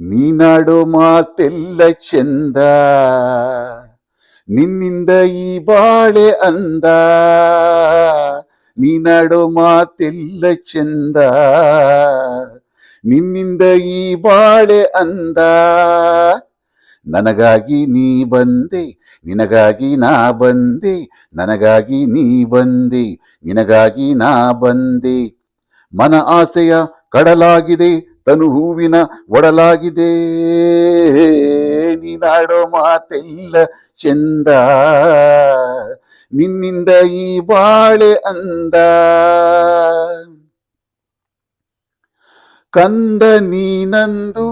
ನೀನಾಡೋ ಮಾತೆಲ್ಲ ಚೆಂದ, ನಿನ್ನಿಂದ ಈ ಬಾಳೆ ಅಂದ. ನೀನಾಡೋ ಮಾತೆಲ್ಲ ಚೆಂದ, ನಿನ್ನಿಂದ ಈ ಬಾಳೆ ಅಂದ. ನನಗಾಗಿ ನೀ ಬಂದೆ, ನಿನಗಾಗಿ ನಾ ಬಂದೆ, ನನಗಾಗಿ ನೀ ಬಂದೆ, ನಿನಗಾಗಿ ನಾ ಬಂದೆ. ಮನ ಆಸೆಯ ಕಡಲಾಗಿದೆ, ತನು ಹೂವಿನ ಒಡಲಾಗಿದೆ. ನೀನಾಡೋ ಮಾತೆಲ್ಲ ಚೆಂದ, ನಿನ್ನಿಂದ ಈ ಬಾಳೆ ಅಂದ. ಕಂದ ನೀನಂದು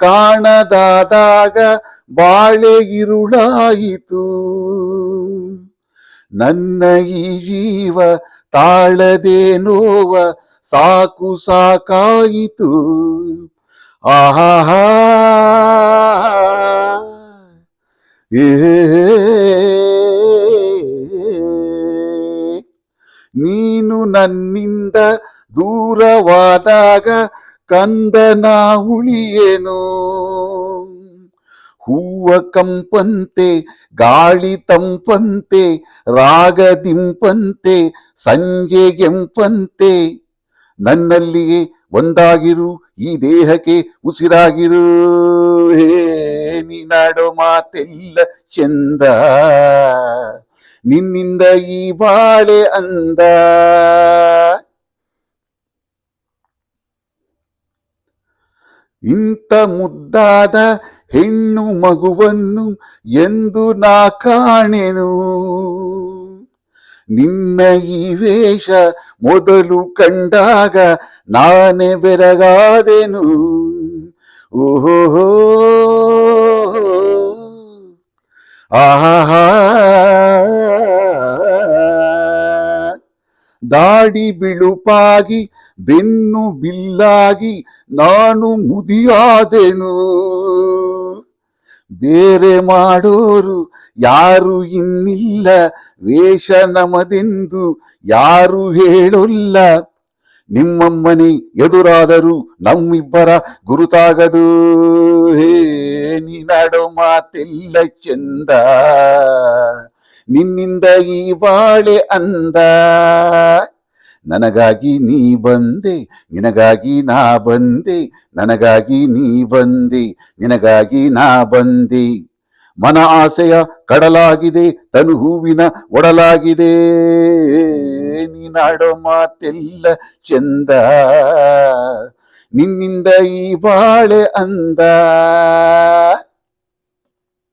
ಕಾಣದಾದಾಗ ಬಾಳೆ ಇರುಳಾಯಿತು. ನನ್ನ ಈ ಜೀವ ತಾಳದೆ ನೋವ ಸಾಕು ಸಾಕಾಯಿತು. ಆಹಾ ಏ. ನೀನು ನನ್ನಿಂದ ದೂರವಾದಾಗ ಕಂದನ ಉಳಿಯೇನು ಹೂವ ಕಂಪಂತೆ, ಗಾಳಿ ತಂಪಂತೆ ರಾಗದಿಂಪಂತೆ ಸಂಜೆಗೆಂಪಂತೆ ನನ್ನಲ್ಲಿಯೇ ಒಂದಾಗಿರು, ಈ ದೇಹಕ್ಕೆ ಉಸಿರಾಗಿರು. ಹೇ ನೀನಾಡೋ ಮಾತೆಲ್ಲ ಚಂದ. ನಿನ್ನಿಂದ ಈ ಬಾಳೆ ಅಂದ. ಇಂಥ ಮುದ್ದಾದ ಹೆಣ್ಣು ಮಗುವನ್ನು ಎಂದು ನಾ ಕಾಣೆನು. ನಿನ್ನ ಈ ವೇಷ ಮೊದಲು ಕಂಡಾಗ ನಾನೇ ಬೆರಗಾದೆನು. ಓಹೋ ಆಹಾ ದಾಡಿ ಬಿಳುಪಾಗಿ, ಬೆನ್ನು ಬಿಲ್ಲಾಗಿ ನಾನು ಮುದಿಯಾದೆನು. ಬೇರೆ ಮಾಡೋರು ಯಾರು ಇನ್ನಿಲ್ಲ, ವೇಷ ನಮದೆಂದು ಯಾರು ಹೇಳೊಲ್ಲ. ನಿಮ್ಮಮ್ಮನೆ ಎದುರಾದರೂ ನಮ್ಮಿಬ್ಬರ ಗುರುತಾಗದು. ಹೇ ನೀನಾಡೋ ಮಾತೆಲ್ಲ ಚಂದ. ನಿನ್ನಿಂದ ಈ ಬಾಳೆ ಅಂದ. ನನಗಾಗಿ ನೀ ಬಂದೆ, ನಿನಗಾಗಿ ನಾ ಬಂದೆ, ನನಗಾಗಿ ನೀ ಬಂದೆ, ನಿನಗಾಗಿ ನಾ ಬಂದೆ. ಮನ ಆಸೆಯ ಕಡಲಾಗಿದೆ ತನು ಹೂವಿನ ಒಡಲಾಗಿದೆ ನೀನಾಡೋ ಮಾತೆಲ್ಲ ಚಂದ, ನಿನ್ನಿಂದ ಈ ಬಾಳೆ ಅಂದ.